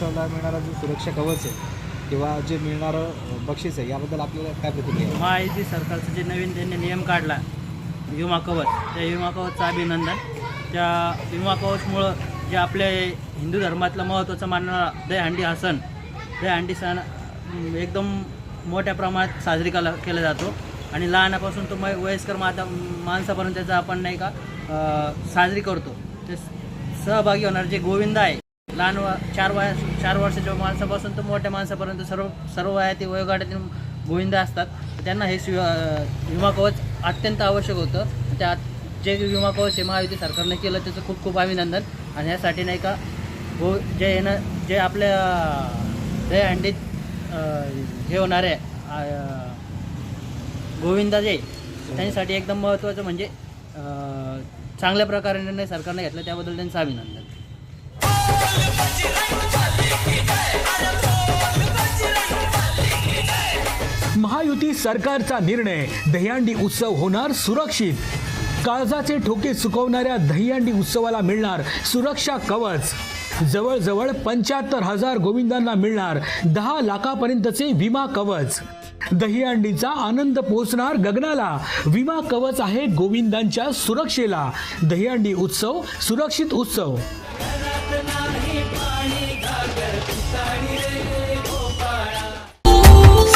तुम्हाला मिळणारा जो सुरक्षा कवच आहे किंवा जे मिळणारं बक्षीस आहे याबद्दल आपल्याला काय प्रतिक्रिया आहे? महायुती सरकारचं जे नवीन त्यांनी नियम काढला विमा कवच. त्या विमा कवचचं अभिनंदन. त्या विमा कवचमुळं जे आपल्या हिंदू धर्मातलं महत्त्वाचं मानणारा दहीहंडी हा सण दहीहंडी सण अं, एकदम मोठ्या प्रमाणात साजरी केला केला जातो. आणि लहानापासून तो मै वयस्कर माता माणसापर्यंत त्याचा आपण नाही का अं, साजरी करतो. ते सहभागी होणार जे गोविंद आहे लहान व चार वया चार वर्षाच्या माणसापासून तर मोठ्या माणसापर्यंत सर्व सर्व वयातील वयोगटातील गोविंद असतात. त्यांना हे स्वी विमा कवच अत्यंत आवश्यक होतं. त्या जे विमा कवच हे महायुती सरकारने केलं त्याचं खूप खूप अभिनंदन. आणि यासाठी नाही का गो जे येणं जे आपल्या दहीहंडीत अं, हे होणारे गोविंदा जे त्यांच्यासाठी एकदम महत्त्वाचं म्हणजे चांगल्या प्रकारे निर्णय सरकारने घेतला. त्याबद्दल त्यांचं अभिनंदन. महायुती सरकारचा निर्णय दह्यांडी उत्सव होणार सुरक्षित. काळजाचे ठोके चुकवणाऱ्या दहीहंडी उत्सवाला मिळणार सुरक्षा कवच. जवळजवळ पंच्याहत्तर हजार गोविंदांना मिळणार दहा लाखापर्यंतचे विमा कवच. दहीहंडीचा आनंद पोचणार गगनाला. विमा कवच आहे गोविंदांच्या सुरक्षेला. दहीहंडी उत्सव सुरक्षित उत्सव.